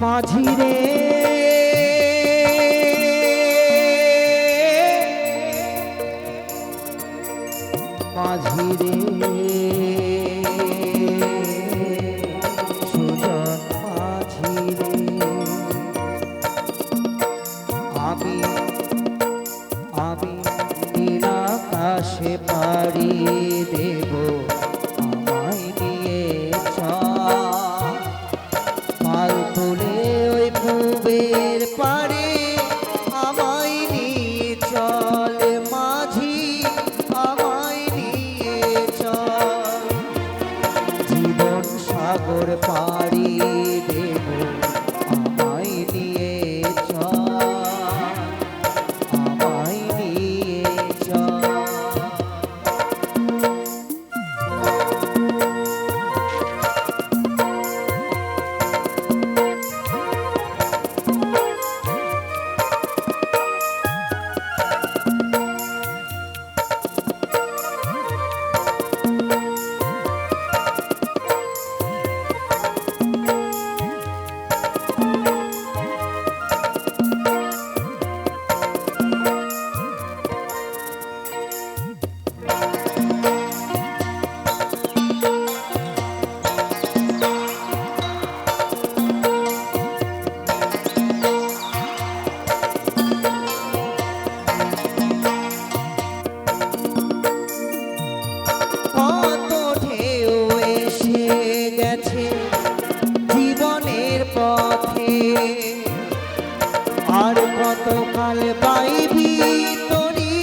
মাঝি রে। মাঝি রে। সুজন মাঝি রে। আমি আর কতকাল পাইবি তরি?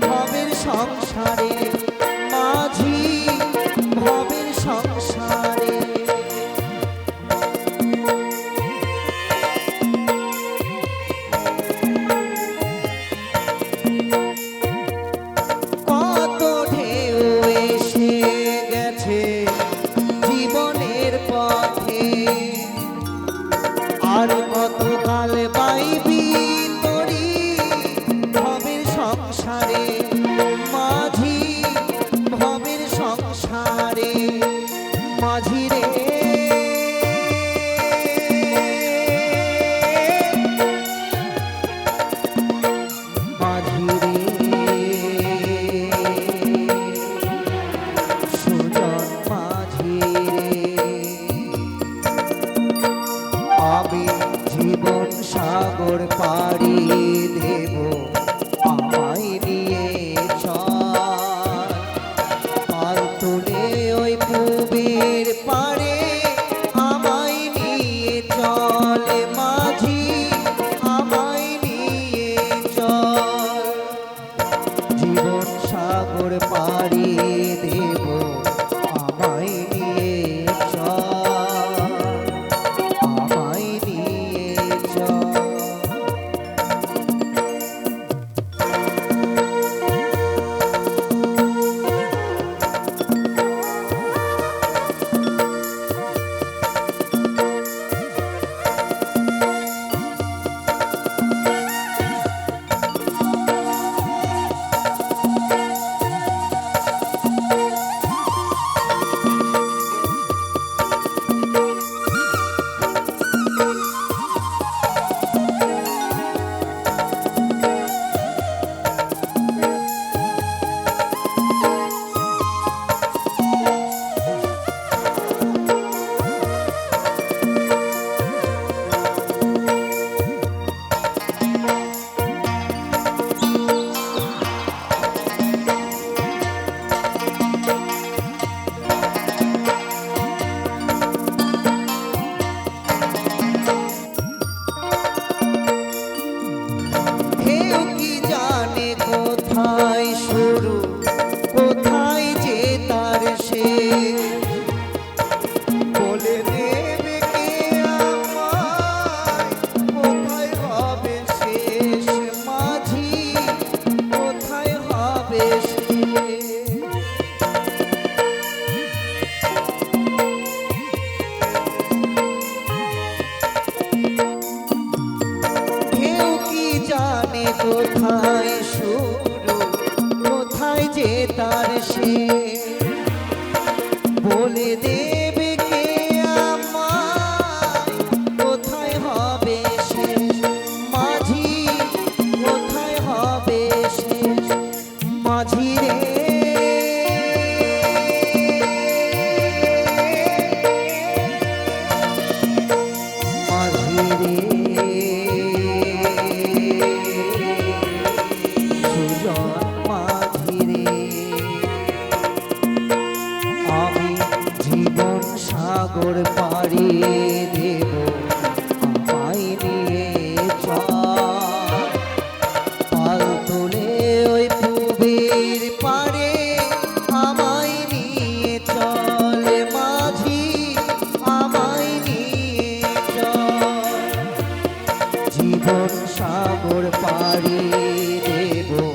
ভবের সংসারে মাঝি ভবের সংসার মাঝিরে তার সে বলে দে জীবন সাগর পাড়ি দেবো।